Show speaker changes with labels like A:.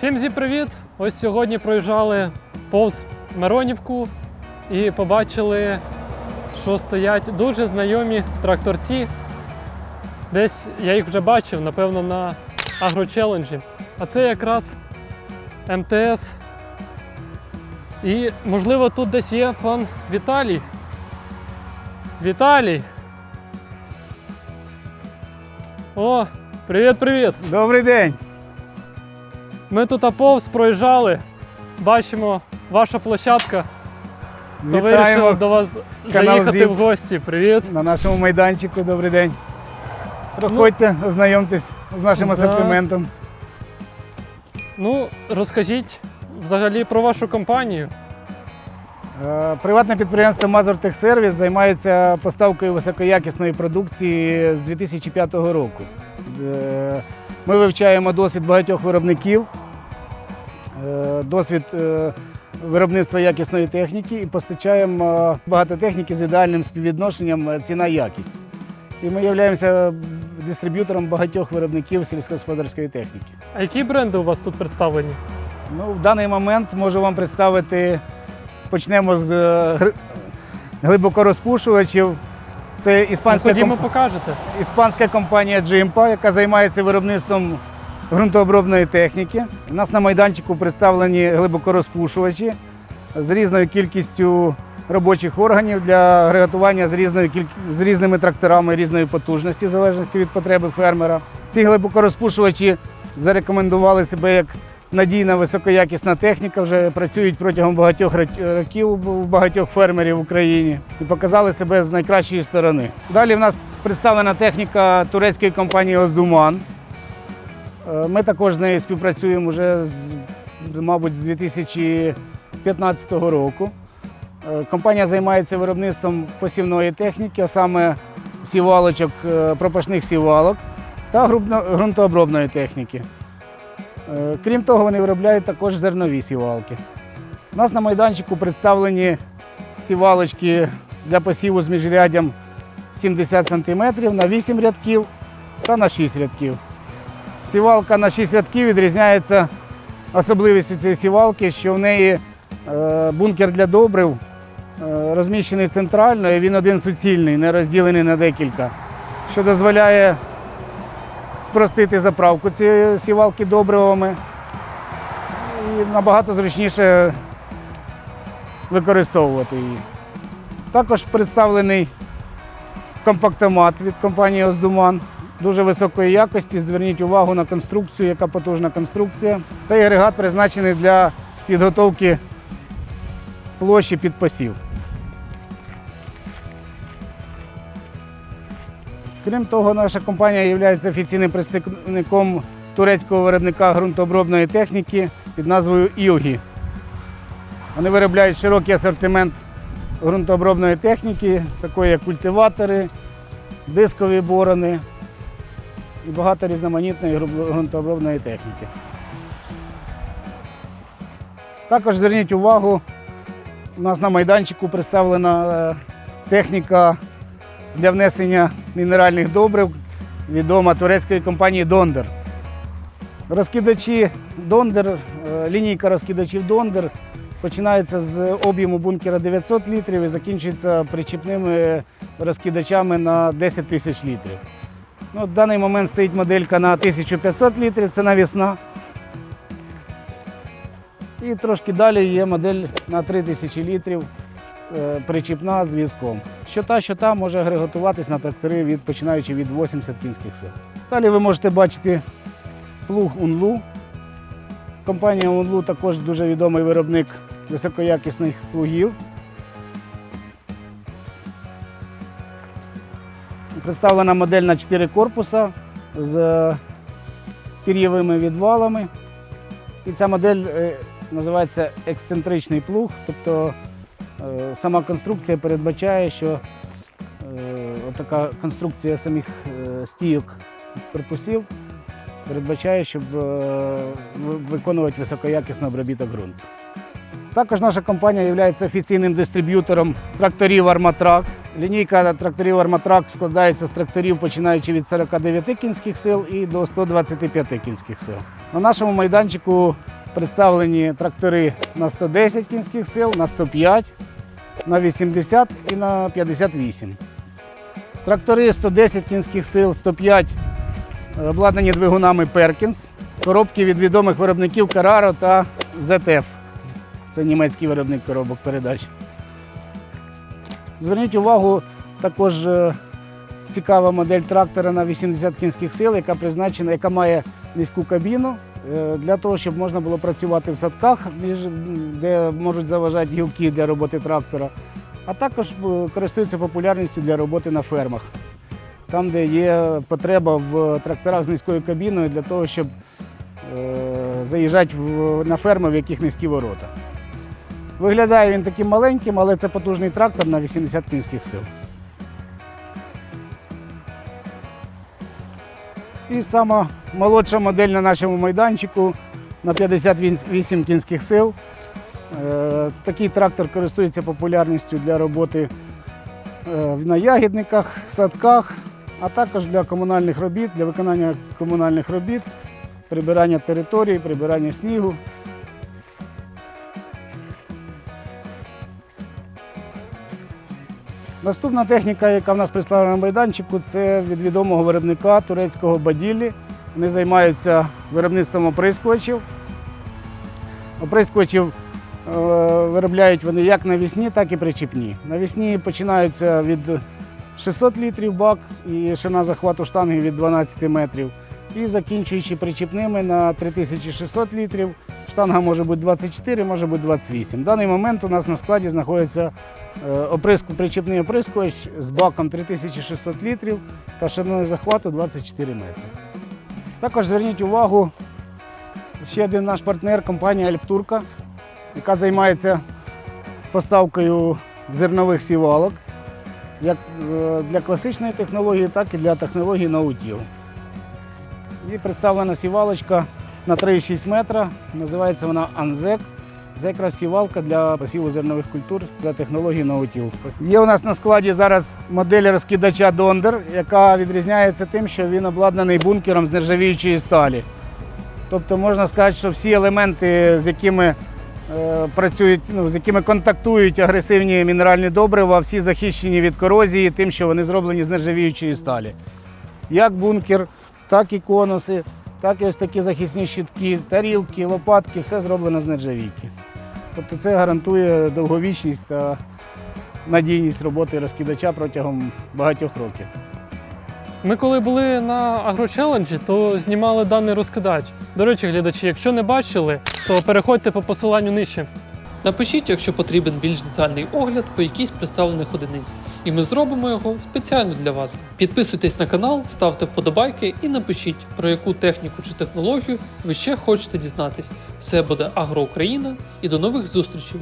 A: Усім зі привіт! Ось сьогодні проїжджали повз Миронівку і побачили, що стоять дуже знайомі тракторці. Десь я їх вже бачив, напевно, на агрочеленджі. А це якраз МТС. І, можливо, тут десь є пан Віталій. Віталій! О, привіт-привіт!
B: Добрий день.
A: Ми тут повз проїжджали, бачимо ваша площадка, то вирішили до вас заїхати
B: «Зіп».
A: в гості. Привіт!
B: на нашому майданчику. Добрий день. Проходьте, ознайомтесь з нашим
A: Да.
B: асортиментом.
A: Ну, розкажіть взагалі про вашу компанію.
B: Е, Приватне підприємство Мазуртехсервіс займається поставкою високоякісної продукції з 2005 року. Е, Ми вивчаємо досвід багатьох виробників, досвід е, виробництва якісної техніки і постачаємо е, багато техніки з ідеальним співвідношенням е, ціна-якість. І ми являємося дистриб'ютором багатьох виробників сільськогосподарської техніки.
A: А які бренди у вас тут представлені?
B: Ну, в даний момент можу вам представити. Почнемо з е, глибокорозпушувачів. Це
A: Ну,
B: іспанська,
A: ходімо,
B: комп-
A: покажете.
B: іспанська компанія Джимпа, яка займається виробництвом ґрунтообробної техніки. У нас на майданчику представлені глибокорозпушувачі з різною кількістю робочих органів для агрегатування з, різною з різними тракторами різної потужності, в залежності від потреби фермера. Ці глибокорозпушувачі зарекомендували себе як надійна високоякісна техніка, вже працюють протягом багатьох років у багатьох фермерів в Україні і показали себе з найкращої сторони. Далі в нас представлена техніка турецької компанії Оздуман. Е, Ми також з нею співпрацюємо вже мабуть, з 2015 року. Е, Компанія займається виробництвом посівної техніки, а саме сівалочок, е, пропашних сівалок та ґрунтообробної техніки. Крім того, вони виробляють також зернові сівалки. У нас на майданчику представлені сівалочки для посіву з міжряддям 70 см на 8 рядків та на 6 рядків. Сівалка на 6 рядків відрізняється особливістю цієї сівалки, що в неї е, бункер для добрив е, розміщений центрально, і він один суцільний, не розділений на декілька, що дозволяє спростити заправку цієї сівалки добривами і набагато зручніше використовувати її. Також представлений компактомат від компанії Оздуман. Дуже високої якості. Зверніть увагу на конструкцію, яка потужна конструкція. Цей агрегат призначений для підготовки площі під посів. Крім того, наша компанія є офіційним представником турецького виробника ґрунтообробної техніки під назвою Ілгі. Вони виробляють широкий асортимент ґрунтообробної техніки, такої як культиватори, дискові борони і багато різноманітної ґрунтообробної техніки. Також зверніть увагу, у нас на майданчику представлена е, техніка для внесення мінеральних добрив, відома турецької компанії Дондер. Розкидачі Дондер, е, лінійка розкидачів Дондер починається з об'єму бункера 900 літрів і закінчується причіпними розкидачами на 10 тисяч літрів. Ну, в даний момент стоїть моделька на 1500 літрів, це навісна. І трошки далі є модель на 3000 літрів е, причіпна з візком. Що та, що та може агрегатуватись на трактори від, починаючи від 80 кінських сил. Далі ви можете бачити плуг Унлу. Компанія Унлу також дуже відомий виробник високоякісних плугів. Представлена модель на 4 корпуса з пір'євими відвалами. І ця модель е, називається ексцентричний плуг, тобто е, сама конструкція передбачає, що е, така конструкція самих стійок корпусів передбачає, щоб виконувати високоякісний обробіток ґрунту. Також наша компанія є офіційним дистриб'ютором тракторів Арматрак. Лінійка тракторів Арматрак складається з тракторів, починаючи від 49 кінських сил і до 125 кінських сил. На нашому майданчику представлені трактори на 110 кінських сил, на 105, на 80 і на 58. Трактори 110 кінських сил, 105 е, обладнані двигунами Perkins, коробки від відомих виробників Carraro та ZF. Це німецький виробник коробок передач. Зверніть увагу, також е, цікава модель трактора на 80 кінських сил, яка призначена, яка має низьку кабіну е, для того, щоб можна було працювати в садках, де можуть заважати гілки для роботи трактора, а також е, користується популярністю для роботи на фермах, там, де є потреба в тракторах з низькою кабіною для того, щоб заїжджати на ферми, в яких низькі ворота. Виглядає він таким маленьким, але це потужний трактор на 80 кінських сил. І сама молодша модель на нашому майданчику на 58 кінських сил. Е, Такий трактор користується популярністю для роботи е, на ягідниках, в садках, а також для комунальних робіт, для виконання комунальних робіт, прибирання території, прибирання снігу. Наступна техніка, яка в нас представлена на майданчику, це від відомого виробника турецького Баділі. Вони займаються виробництвом оприскувачів. Оприскувачів е, виробляють вони як навісні, так і причіпні. Навісні починаються від 600 літрів бак і шина захвату штанги від 12 метрів. І закінчуючи причіпними на 3600 літрів, штанга може бути 24, може бути 28. В даний момент у нас на складі знаходиться е, оприску, причіпний оприскувач з баком 3600 літрів та шириною захвату 24 метри. Також зверніть увагу, ще один наш партнер компанія Альптурка, яка займається поставкою зернових сівалок як е, для класичної технології, так і для технології наутіл. І представлена сівалочка на 3,6 метра. Називається вона Анзек. Це якраз сівалка для посіву зернових культур за технологією наутіл. Є у нас на складі зараз модель розкидача Дондер, яка відрізняється тим, що він обладнаний бункером з нержавіючої сталі. Тобто можна сказати, що всі елементи, з якими е, працюють, ну, з якими контактують агресивні мінеральні добрива, всі захищені від корозії, тим, що вони зроблені з нержавіючої сталі. Як бункер, так і конуси, так і ось такі захисні щитки, тарілки, лопатки, все зроблено з нержавійки. Тобто це гарантує довговічність та надійність роботи розкидача протягом багатьох років.
A: Ми коли були на агрочеленджі, то знімали даний розкидач. До речі, глядачі, якщо не бачили, то переходьте по посиланню нижче. Напишіть, якщо потрібен більш детальний огляд по якійсь представлених одиниць, і ми зробимо його спеціально для вас. Підписуйтесь на канал, ставте вподобайки і напишіть, про яку техніку чи технологію ви ще хочете дізнатись. Все буде Агроукраїна і до нових зустрічей!